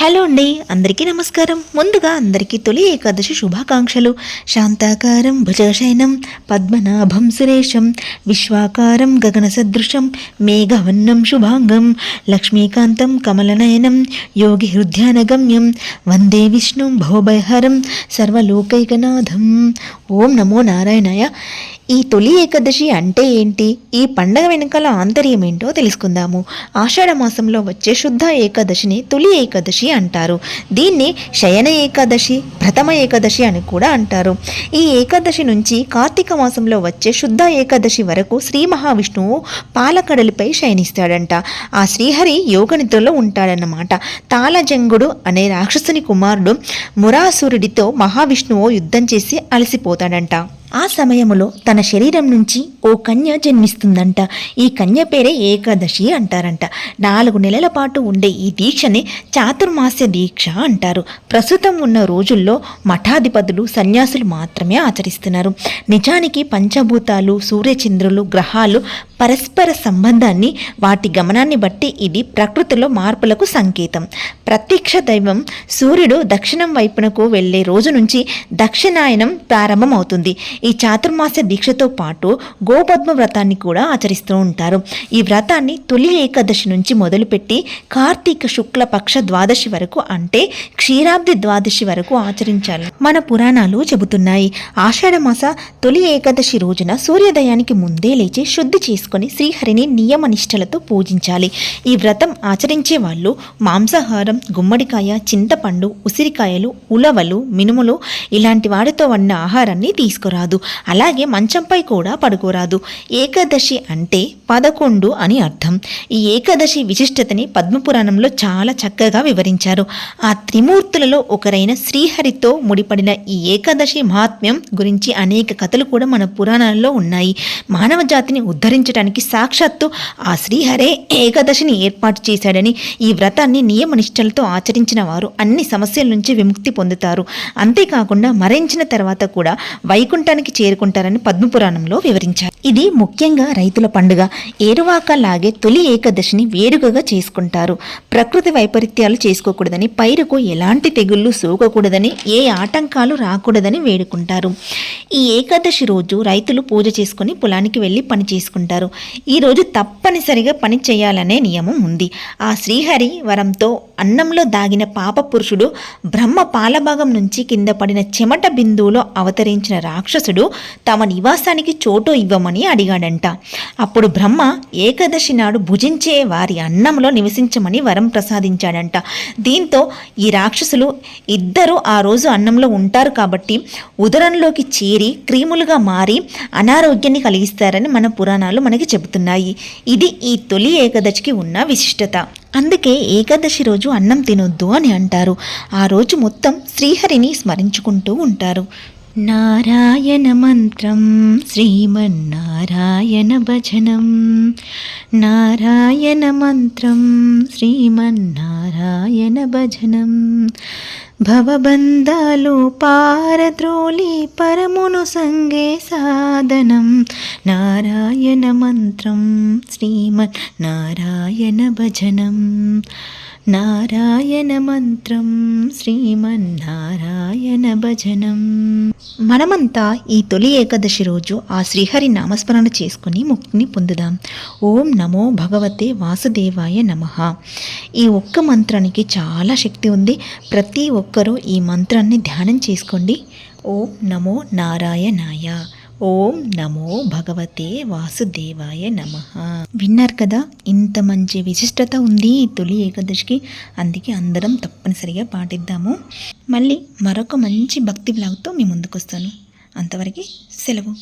Hello అండి అందరికీ నమస్కారం. ముందుగా అందరికీ తొలి ఏకాదశి శుభాకాంక్షలు. శాంతాకారం భుజశయనం పద్మనాభం సురేశం విశ్వాకారం గగన సదృశం మేఘవన్నం శుభాంగం లక్ష్మీకాంతం కమలనయనం యోగి హృద్యానగమ్యం వందే విష్ణుం భవభయహరం సర్వలోకైకనాథం. ఓం నమో నారాయణాయ. ఈ తొలి ఏకాదశి అంటే ఏంటి? ఈ పండగ వెనుకల ఆంతర్యం ఏంటో తెలుసుకుందాము. ఆషాఢ మాసంలో వచ్చే శుద్ధ ఏకాదశిని తొలి ఏకాదశి అంటారు. దీన్ని శయన ఏకాదశి ప్రథమ ఏకాదశి అని కూడా అంటారు. ఈ ఏకాదశి నుంచి కార్తీక మాసంలో వచ్చే శుద్ధ ఏకాదశి వరకు శ్రీ మహావిష్ణువు పాలకడలిపై శయనిస్తాడంట. ఆ శ్రీహరి యోగనిద్రలో ఉంటాడన్నమాట. తాళజంగుడు అనే రాక్షసుని కుమారుడు మురాసురుడితో మహావిష్ణువు యుద్ధం చేసి అలసిపోతాడంట. ఆ సమయములో తన శరీరం నుంచి ఓ కన్య జన్మిస్తుందంట. ఈ కన్య పేరే ఏకాదశి అంటారంట. నాలుగు నెలల పాటు ఉండే ఈ దీక్షని చాతుర్మాస్య దీక్ష అంటారు. ప్రస్తుతం ఉన్న రోజుల్లో మఠాధిపతులు సన్యాసులు మాత్రమే ఆచరిస్తున్నారు. నిజానికి పంచభూతాలు సూర్యచంద్రులు గ్రహాలు పరస్పర సంబంధాన్ని వాటి గమనాన్ని బట్టి ఇది ప్రకృతిలో మార్పులకు సంకేతం. ప్రత్యక్ష దైవం సూర్యుడు దక్షిణం వైపునకు వెళ్ళే రోజు నుంచి దక్షిణాయనం ప్రారంభమవుతుంది. ఈ చాతుర్మాస దీక్షతో పాటు గోపద్మ వ్రతాన్ని కూడా ఆచరిస్తూ ఉంటారు. ఈ వ్రతాన్ని తొలి ఏకాదశి నుంచి మొదలుపెట్టి కార్తీక శుక్ల పక్ష ద్వాదశి వరకు అంటే క్షీరాబ్ది ద్వాదశి వరకు ఆచరించాలి. మన పురాణాలు చెబుతున్నాయి. ఆషాఢమాస తొలి ఏకాదశి రోజున సూర్యోదయానికి ముందే లేచి శుద్ధి చేసుకుని శ్రీహరిని నియమనిష్టలతో పూజించాలి. ఈ వ్రతం ఆచరించే వాళ్ళు మాంసాహారం గుమ్మడికాయ చింతపండు ఉసిరికాయలు ఉలవలు మినుములు ఇలాంటి వాటితో వండిన ఆహారాన్ని తీసుకురాదు. అలాగే మంచంపై కూడా పడుకోరాదు. ఏకాదశి అంటే పదకొండు అని అర్థం. ఈ ఏకాదశి విశిష్టతని పద్మపురాణంలో చాలా చక్కగా వివరించారు. ఆ త్రిమూర్తులలో ఒకరైన శ్రీహరితో ముడిపడిన ఈ ఏకాదశి మహాత్మ్యం గురించి అనేక కథలు కూడా మన పురాణాలలో ఉన్నాయి. మానవ జాతిని ఉద్ధరించడానికి సాక్షాత్తు ఆ శ్రీహరే ఏకాదశిని ఏర్పాటు చేశాడని ఈ వ్రతాన్ని నియమనిష్టలతో ఆచరించిన వారు అన్ని సమస్యల నుంచి విముక్తి పొందుతారు. అంతేకాకుండా మరణించిన తర్వాత కూడా వైకుంఠానికి చేరుకుంటారని పద్మపురాణంలో వివరించారు. ఇది ముఖ్యంగా రైతుల పండుగ. ఏరువాక లాగే తొలి ఏకాదశిని వేడుకగా చేసుకుంటారు. ప్రకృతి వైపరీత్యాలు చేసుకోకూడదని పైరుకు ఎలాంటి తెగుళ్ళు సోకకూడదని ఏ ఆటంకాలు రాకూడదని వేడుకుంటారు. ఈ ఏకాదశి రోజు రైతులు పూజ చేసుకుని పొలానికి వెళ్ళి పని చేసుకుంటారు. ఈరోజు తప్పనిసరిగా పని చేయాలనే నియమం ఉంది. ఆ శ్రీహరి వరంతో అన్నంలో దాగిన పాప పురుషుడు బ్రహ్మ పాలభాగం నుంచి కింద పడిన చెమట బిందువులో అవతరించిన రాక్షసుడు తమ నివాసానికి చోటు ఇవ్వమని అడిగాడంట. అప్పుడు బ్రహ్మ ఏకాదశి నాడు భుజించే వారి అన్నంలో నివసించమని వరం ప్రసాదించాడంట. దీంతో ఈ రాక్షసులు ఇద్దరు ఆ రోజు అన్నంలో ఉంటారు కాబట్టి ఉదరంలోకి చేరి క్రీములుగా మారి అనారోగ్యాన్ని కలిగిస్తారని మన పురాణాలు మనకి చెబుతున్నాయి. ఇది ఈ తొలి ఏకాదశికి ఉన్న విశిష్టత. అందుకే ఏకాదశి రోజు అన్నం తినొద్దు అని అంటారు. ఆ రోజు మొత్తం శ్రీహరిని స్మరించుకుంటూ ఉంటారు. నారాయణ మంత్రం శ్రీమన్నారాయణ భజనం. నారాయణ మంత్రం శ్రీమన్నారాయణ భజనం. భవబంధాలు పారద్రోలి పరమును సంగే సాధనం. నారాయణ మంత్రం శ్రీమన్ నారాయణ భజనం. నారాయణ మంత్రం శ్రీమన్ నారాయణ భజనం. మనమంతా ఈ తొలి ఏకాదశి రోజు ఆ శ్రీహరి నామస్మరణ చేసుకుని ముక్తిని పొందుదాం. ఓం నమో భగవతే వాసుదేవాయ నమ. ఈ ఒక్క మంత్రానికి చాలా శక్తి ఉంది. ప్రతి ఒక్క ఒక్కరూ ఈ మంత్రాన్ని ధ్యానం చేసుకోండి. ఓం నమో నారాయణాయ. ఓం నమో భగవతే వాసుదేవాయ నమ. విన్నారు కదా ఇంత మంచి విశిష్టత ఉంది ఈ తొలి ఏకాదశికి. అందుకే అందరం తప్పనిసరిగా పాటిద్దాము. మళ్ళీ మరొక మంచి భక్తి బ్లాగ్తో మీ ముందుకు వస్తాను అంతవరకు సెలవు.